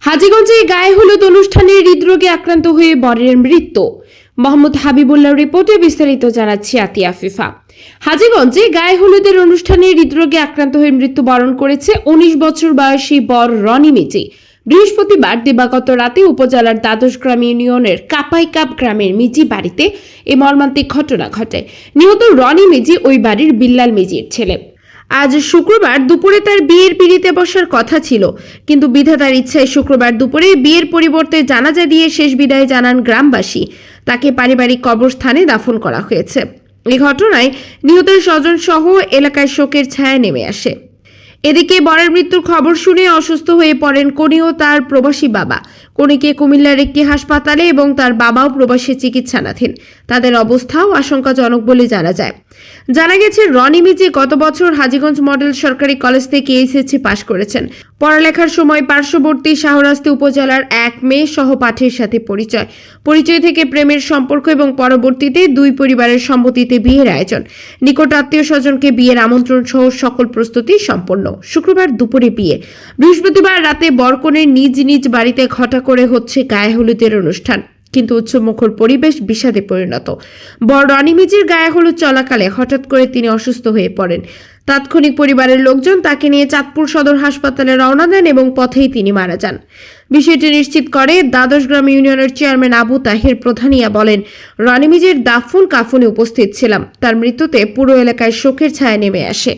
হাজীগঞ্জে গায়ে হলুদ অনুষ্ঠানে হৃদরোগে আক্রান্ত হয়ে বরের মৃত্যু। মোহাম্মদ হাবিবুল্লাহ রিপোর্টে বিস্তারিত জানাচ্ছি আতিয়া ফিফা হাজীগঞ্জে গায়ে হলুদের অনুষ্ঠানে হৃদরোগে আক্রান্ত হয়ে মৃত্যুবরণ করেছে উনিশ বছর বয়সী বর রনি মিজি বৃহস্পতিবার দিবাগত রাতে উপজেলার দ্বাদশ গ্রাম ইউনিয়নের কাপাইকাপ গ্রামের মিজি বাড়িতে এই মর্মান্তিক ঘটনা ঘটে। নিহত রনি মিজি ওই বাড়ির বিল্লাল মিজির ছেলে। আজ শুক্রবার দুপুরে তার বিয়ের পিড়িতে বসার কথা ছিল। কিন্তু বিধাতার ইচ্ছায় শুক্রবার দুপুরে বিয়ের পরিবর্তে জানাজা দিয়ে শেষ বিদায় জানান গ্রামবাসী। তাকে পারিবারিক কবরস্থানে দাফন করা হয়েছে। এই ঘটনায় নিহতের স্বজন সহ এলাকায় শোকের ছায়া নেমে আসে। এদিকে বরের মৃত্যুর খবর শুনে অসুস্থ হয়ে পড়েন কনি তার প্রবাসী বাবা। কনিকে কুমিল্লার একটি হাসপাতালে এবং তার বাবাও প্রবাসী চিকিৎসাধীন তাদের অবস্থাও আশঙ্কাজনক বলে জানা যায়। জানা গেছে, রনি মিজি গত বছর হাজীগঞ্জ মডেল সরকারি কলেজ থেকে এইচএসসি পাশ করেছেন। পড়ালেখার সময় পার্শ্ববর্তী শাহরাস্তি উপজেলার এক মেয়ে সহপাঠীর সাথে পরিচয়। পরিচয় থেকে প্রেমের সম্পর্ক এবং পরবর্তীতে দুই পরিবারের সম্মতিতে বিয়ের আয়োজন। নিকট আত্মীয় স্বজনকে বিয়ের আমন্ত্রণ সহ সকল প্রস্তুতি সম্পন্ন। শুক্রবার দুপুরে বিয়ে। বৃহস্পতিবার রাতে বরকনের নিজ নিজ বাড়িতে ঘটা করে হচ্ছে গায়ে হলুদের অনুষ্ঠান, কিন্তু উচ্চমুখর পরিবেশ বিষাদে পরিণত। বর রনি মিজির গায়ে হলুদ চলাকালে হঠাৎ করে তিনি অসুস্থ হয়ে পড়েন। তাৎক্ষণিক পরিবারের লোকজন তাকে নিয়ে চাঁদপুর সদর হাসপাতালে রওনা দেন এবং পথেই তিনি মারা যান। বিষয়টি নিশ্চিত করে দ্বাদশ গ্রাম ইউনিয়নের চেয়ারম্যান আবু তাহির প্রধানিয়া বলেন রনি দাফুন কাফুনে উপস্থিত ছিলাম। তার মৃত্যুতে পুরো এলাকায় শোকের ছায়া নেমে আসে।